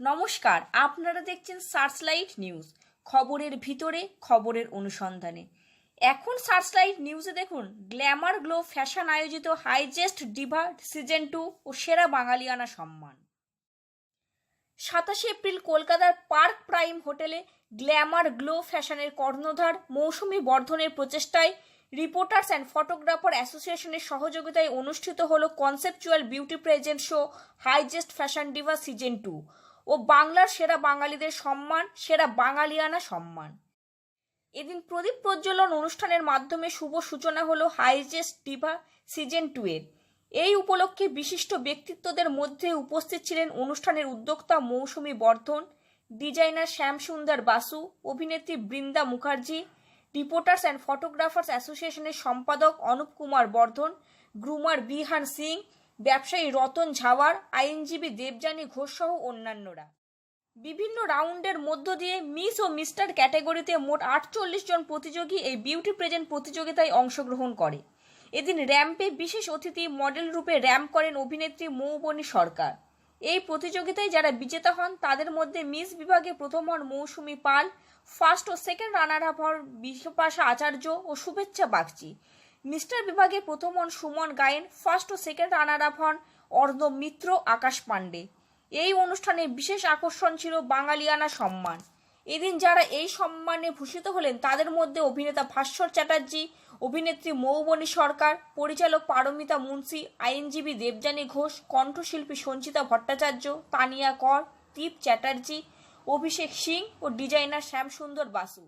নমস্কার, আপনারা দেখছেন সার্চলাইট নিউজ খবরের ভিতরে, খবরের অনুসন্ধানে। এখন সার্চলাইট নিউজে দেখুন গ্ল্যামার গ্লো ফ্যাশন আয়োজিত হাইজেস্ট ডিভা সিজন টু ও সেরা বাঙালিয়ানা সম্মান। সাতাশে এপ্রিল কলকাতার পার্ক প্রাইম হোটেলে গ্ল্যামার গ্লো ফ্যাশনের কর্ণধার মৌসুমী বর্ধনের প্রচেষ্টায় রিপোর্টার্স অ্যান্ড ফটোগ্রাফার অ্যাসোসিয়েশনের সহযোগিতায় অনুষ্ঠিত হল conceptual beauty present show highest fashion diva season two ও বাংলার সেরা বাঙালিদের সম্মান, সেরা বাঙালিয়ানা সম্মান। এদিন প্রদীপ প্রজ্বলন অনুষ্ঠানের মাধ্যমে শুভ সূচনা হলো হাইজেস্ট ডিভা সিজন টু এর। এই উপলক্ষে বিশিষ্ট ব্যক্তিত্বদের মধ্যে উপস্থিত ছিলেন অনুষ্ঠানের উদ্যোক্তা মৌসুমী বর্ধন, ডিজাইনার শ্যামসুন্দর বাসু, অভিনেত্রী Brinda Mukherjee, reporters and photographers অ্যাসোসিয়েশনের সম্পাদক অনুপ কুমার বর্ধন, গ্রুমার বিহান সিং, ব্যবসায়ী রতন ঝাওয়ার, আইনজীবী দেবযানী ঘোষ সহ অন্যান্যরা। বিভিন্ন রাউন্ডের মধ্য দিয়ে মিস ও মিস্টার ক্যাটাগরিতে মোট আটচল্লিশ জন প্রতিযোগী এই বিউটি প্রেজেন্ট প্রতিযোগিতায় অংশগ্রহণ করে। এদিন র্যাম্পে বিশেষ অতিথি মডেল রূপে র্যাম্প করেন অভিনেত্রী মৌবনী সরকার। এই প্রতিযোগিতায় যারা বিজেতা হন, তাদের মধ্যে মিস বিভাগে প্রথম হন মৌসুমী পাল, ফার্স্ট ও সেকেন্ড রানার আপ হন বিশ্বপাশা আচার্য ও শুভেচ্ছা বাগচি। মিস্টার বিভাগে প্রথম হন সুমন গায়েন, ফার্স্ট ও সেকেন্ড রানার আপ হন অর্ণব মিত্র, আকাশ পাণ্ডে। এই অনুষ্ঠানে বিশেষ আকর্ষণ ছিল বাঙালিয়ানা সম্মান। এদিন যারা এই সম্মানে ভূষিত হলেন, তাদের মধ্যে অভিনেতা ভাস্বর চ্যাটার্জি অভিনেত্রী মৌবনী সরকার, পরিচালক পারমিতা মুন্সি, আইনজীবী দেবযানী ঘোষ, কণ্ঠশিল্পী সঞ্চিতা ভট্টাচার্য, তানিয়া কর, দীপ চ্যাটার্জি, অভিষেক সিং ও ডিজাইনার শ্যামসুন্দর বাসু।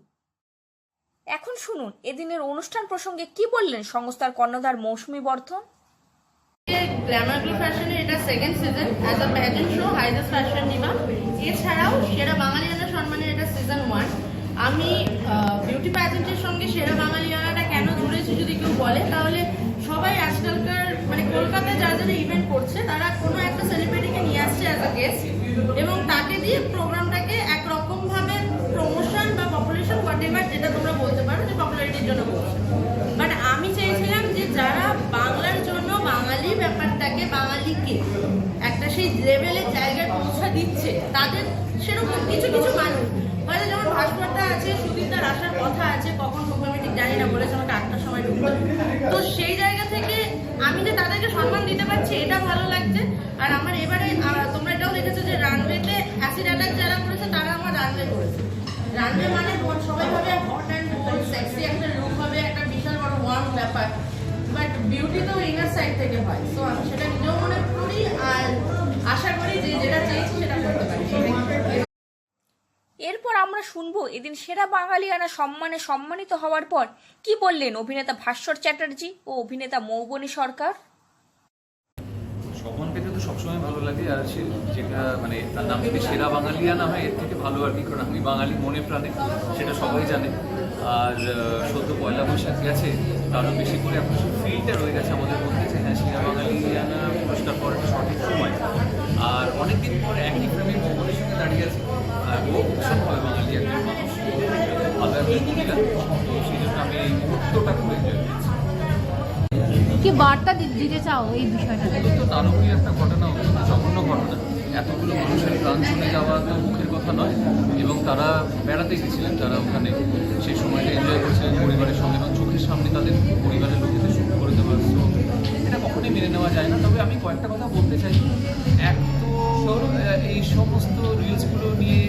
এখন শুনুন, এদিনের অনুষ্ঠান প্রসঙ্গে কি বললেন সংস্থার কর্ণধার মৌসুমী বর্ধন? গ্ল্যামার গ্লো ফ্যাশনের এটা second season as a pageant show highest fashion এছাড়াও সেরা বাঙালিয়ানা সম্মানের এটা সিজন ওয়ান আমি বিউটি প্যাজেন্টের সঙ্গে সেরা বাঙালিয়ানাটা কেন জুড়েছি যদি কেউ বলে, তাহলে সবাই আজকালকার মানে কলকাতায় যারা যারা ইভেন্ট করছে, তারা কোনো একটা সেলিব্রিটিকে নিয়ে আসছে অ্যাজ আ গেস্ট এবং তাকে দিয়ে প্রোগ্রামটাকে একরকমভাবে প্রমোশন বা পপুলেশন হোয়াট এভার যেটা তোমরা বলতে পারো যে পপুলারিটির জন্য করছে। বাট আমি চেয়েছিলাম যে যারা বাংলার জন্য, বাঙালি ব্যাপারটাকে, বাঙালিকে একটা সেই লেভেলের জায়গায় পৌঁছা দিচ্ছে, তাদের সেরকম কিছু কিছু মানুষ আছে সুদীপদার আসার কথা আছে, কখন আমি ঠিক জানি না, বলেছে আমাকে আটটার সময় ঢুকবে। তো সেই জায়গা থেকে আমি যে তাদেরকে সম্মান দিতে পারছি, এটা ভালো লাগছে। আর আমার এবারে তোমরা এটাও দেখেছ যে রানওয়েতে অ্যাসিড অ্যাটাক যারা করেছে, তারা আমার রানওয়ে করেছে। রানওয়ে মানে সবাই ভাবে হট অ্যান্ড বোল্ড সেক্সি একটা লুক হবে, একটা বিশাল বড় ওয়ার্ম ব্যাপার। বাট বিউটি তো ইনার সাইড থেকে হয় তো আমি সেটা নিজেও মনে করি আর আশা করি যে যেটা চেয়েছি সেটা করতে পারি এরপর আমরা শুনব? এদিন সেরা বাঙালিয়ানা সম্মানে সম্মানিত হওয়ার পর কি বললেন অভিনেতা ভাস্বর চ্যাটার্জি ও অভিনেতা মৌবনী সরকার? সম্মান তো সবসময় ভালো লাগে, আর সে যেটা মানে তার নাম যদি সেরা বাঙালিয়া না হয়, এর থেকে ভালো আর কি, কারণ আমি বাঙালি মনে প্রাণে, সেটা সবাই জানে। আর সদ্য পয়লা বৈশাখ গেছে, তারও বেশি করে এখন সেই ফিলটা রয়ে গেছে আমাদের মধ্যে, যে হ্যাঁ সেরা বাঙালিয়ানা পুরস্কার পাওয়ার সঠিক সময়। আর অনেকদিন পরে একই ফ্রেমে ভবনের সঙ্গে দাঁড়িয়ে আছি আর ও বাঙালি মানুষ ভালো তো আমি এই কি বার্তা দিতে চাও এই বিষয়টাতে? অত্যন্ত নারকীয় একটা ঘটনা অত্যন্ত জঘন্য ঘটনা। এতগুলো মানুষের প্রাণ চলে যাওয়া তো মুখের কথা নয়, এবং তারা বেড়াতে গেছিলেন, তারা ওখানে সেই সময়টা এনজয় করছিলেন পরিবারের সঙ্গে এবং চোখের সামনে তাদের পরিবারের লোকেদের শুরু করে দেওয়া তো এটা কখনোই মেনে নেওয়া যায় না। তবে আমি কয়েকটা কথা বলতে চাই। এক তো এই সমস্ত রিলসগুলো নিয়ে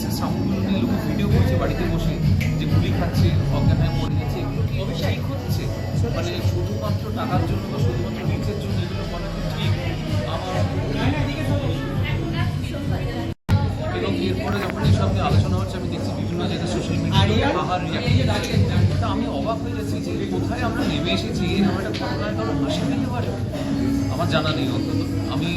এই রিলসের সাউন্ডগুলো নিয়ে লোকে ভিডিও করছে বাড়িতে বসে যে গুলি খাচ্ছে অজ্ঞান হয়ে মরে যাচ্ছে এগুলো কি ঠিক হচ্ছে মানে শুধুমাত্র টাকার জন্য বা শুধুমাত্র রিলসের জন্য এগুলো করা? কি ঠিক আমার এবং এরপরে যখন এইসব নিয়ে আলোচনা হচ্ছে আমি দেখছি বিভিন্ন জায়গায় সোশ্যাল মিডিয়ায় আহার রিয়াক্ট তা আমি অবাক হয়ে যাচ্ছি যে কোথায় আমরা নেমে এসেছি? এরকম একটা ঘটনায় কারও হাসি পেতে পারে। আমার জানা নেই অন্তত। আমি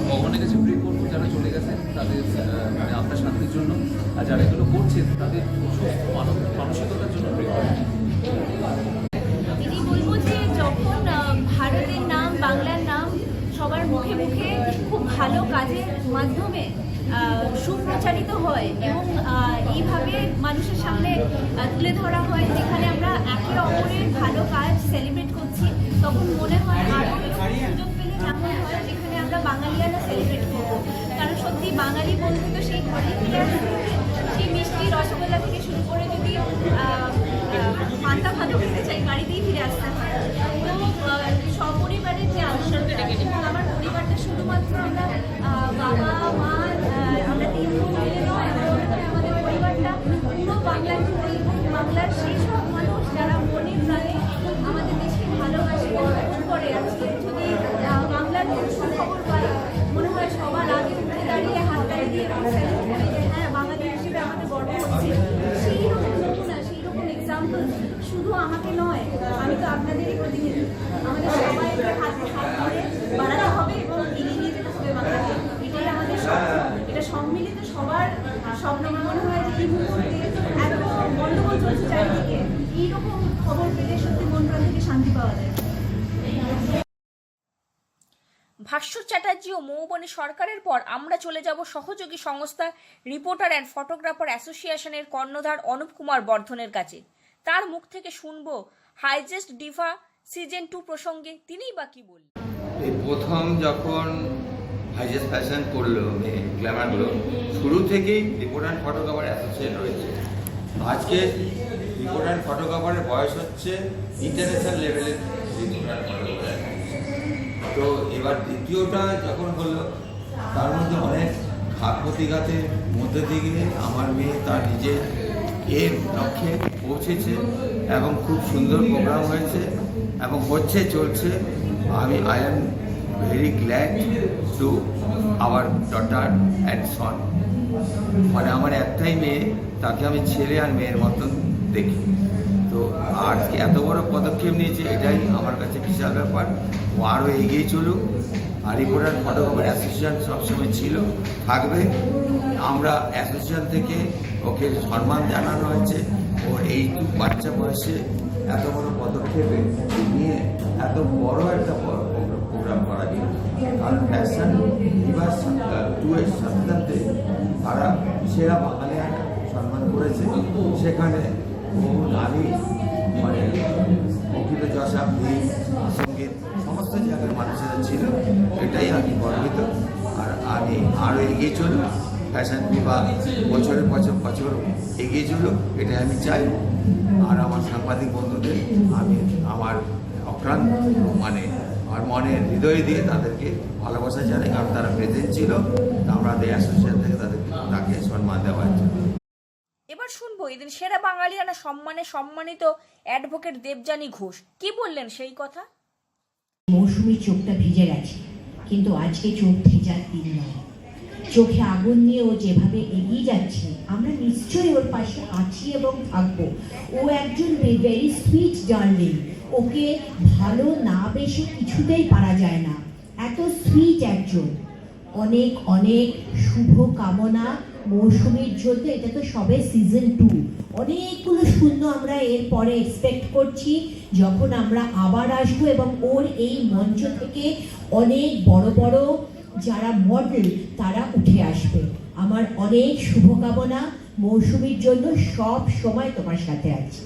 ভগবানের কাছে প্রে করব যারা চলে গেছেন তাদের আহ, মানে আপনার শান্তির জন্য আর যারা এগুলো করছেন তাদের সুস্থ মানসিকতার জন্য যখন ভারতের নাম, বাংলার নাম সবার মুখে মুখে খুব ভালো কাজের মাধ্যমে সুপ্রচারিত হয় এবং এইভাবে মানুষের সামনে তুলে ধরা হয়, যেখানে আমরা একে অপরের ভালো কাজ সেলিব্রেট করছি, তখন মনে হয় আরও সুযোগ পেলে যেমন হয়, যেখানে আমরা বাঙালিয়ানা সেলিব্রেট করব। কারণ সত্যি বাঙালি বলতে তো সেই সেই মিষ্টি রসগোল্লা থেকে শুরু করে যদি পান্তা ভাতও খেতে চাই, বাড়িতেই ফিরে আসতে হয়। তো সপরিবারের যে আমার পরিবারটা শুধুমাত্র আমরা বাবা, মা আপনাদেরই প্রতিনিধি। আমাদের হাতে হাত ধরে বাড়াতে হবে এবং এগিয়ে নিয়ে যেতে হবে বাংলাকে এটাই আমাদের এটা সম্মিলিত সবার স্বপ্ন মনে হয় যে এই মুহূর্তে এত গন্ডগোল চলছে চারিদিকে। এইরকম খবর পেলে সত্যি মন প্রাণ থেকে শান্তি পাওয়া যায়। ভাস্বর চ্যাটার্জি ও মৌবনী সরকারের পর আমরা চলে যাব সহযোগী সংস্থা রিপোর্টার অ্যান্ড ফটোগ্রাফার অ্যাসোসিয়েশনের কর্ণধার অনুপ কুমার বর্ধনের কাছে। তার মুখ থেকে শুনব হাইজেস্ট ডিভা সিজন টু প্রসঙ্গে। তিনিই বা কি বললেন? এই প্রথম যখন হাইজেস্ট ফ্যাশন করল গ্ল্যামারগুলো শুরু থেকেই রিপোর্ট অ্যান্ড ফটোগ্রাফার অ্যাসোসিয়েট রয়েছে। আজকে রিপোর্ট ফটোগ্রাফারের বয়স হচ্ছে ইন্টারন্যাশনাল লেভেলের তো এবার দ্বিতীয়টা যখন হলো, তার মধ্যে অনেক ঘাত প্রতিঘাতের মধ্যে দিয়ে আমার মেয়ে তার নিজের এর লক্ষ্যে পৌঁছেছে এবং খুব সুন্দর প্রোগ্রাম হয়েছে এবং হচ্ছে চলছে। আমি I am very glad to our daughter and son মানে আমার একটাই মেয়ে, তাকে আমি ছেলে আর মেয়ের মতন দেখি। তো আর এত বড় পদক্ষেপ নিয়েছে, এটাই আমার কাছে বিশাল ব্যাপার। ও আরও এগিয়ে চলুক। আর রিপোর্টার ফটোগ্রাফার অ্যাসোসিয়েশন সবসময় ছিল, থাকবে। আমরা অ্যাসোসিয়েশন থেকে ওকে সম্মান জানানো হয়েছে। ওর এই বাচ্চা বয়সে এত বড় পদক্ষেপে নিয়ে এত বড় একটা প্রোগ্রাম করা যায় কারণ ফ্যাশন দিবস টু এর সাথে সাথে তারা সেরা বাঙালিয়ান সম্মান করেছে। সেখানে বহু নারী মানে অখিল যশা বীর সংগীত, সমস্ত জায়গার মানুষেরা ছিল। এটাই আমি গর্বিত। আর আমি আরও এগিয়ে চলুক ফ্যাশন বিভাগ বছরের বছর বছর এগিয়ে চলুক এটাই আমি চাই। আর আমার সাংবাদিক বন্ধুদের আমি আমার অক্রান্ত মানে আমার মনের হৃদয় দিয়ে তাদেরকে ভালোবাসা জানাই কারণ তারা প্রেজেন্ট ছিল আমাদের অ্যাসোসিয়েশন থেকে তাদেরকে তাকে সম্মান দেওয়া হয়েছে এবার শুনব এদিন সেরা বাঙালিয়ানা সম্মানে সম্মানিত অ্যাডভোকেট দেবযানী ঘোষ। কি বললেন সেই কথা? মৌসুমীর চোখটা ভিজে গেছে কিন্তু আজকে চোখ ভেজার দিন নয়। চোখে আগুন নিয়ে ও যেভাবে এগিয়ে যাচ্ছে, আমরা নিশ্চয়ই ওর পাশে আছি এবং থাকব। ও একজন ভেরি সুইট ডার্লিং ওকে ভালো না বেশি কিছুতেই পারা যায় না। এত সুইট একজন। অনেক অনেক শুভ কামনা মৌসুমীর জন্য, এটা তো সবে সিজন টু অনেকগুলো শূন্য আমরা এর পরে এক্সপেক্ট করছি, যখন আমরা আবার আসব এবং ওর এই মঞ্চ থেকে অনেক বড় বড় যারা মডেল তারা উঠে আসবে। আমার অনেক শুভকামনা, মৌসুমীর জন্য সব সময় তোমার সাথে আছি।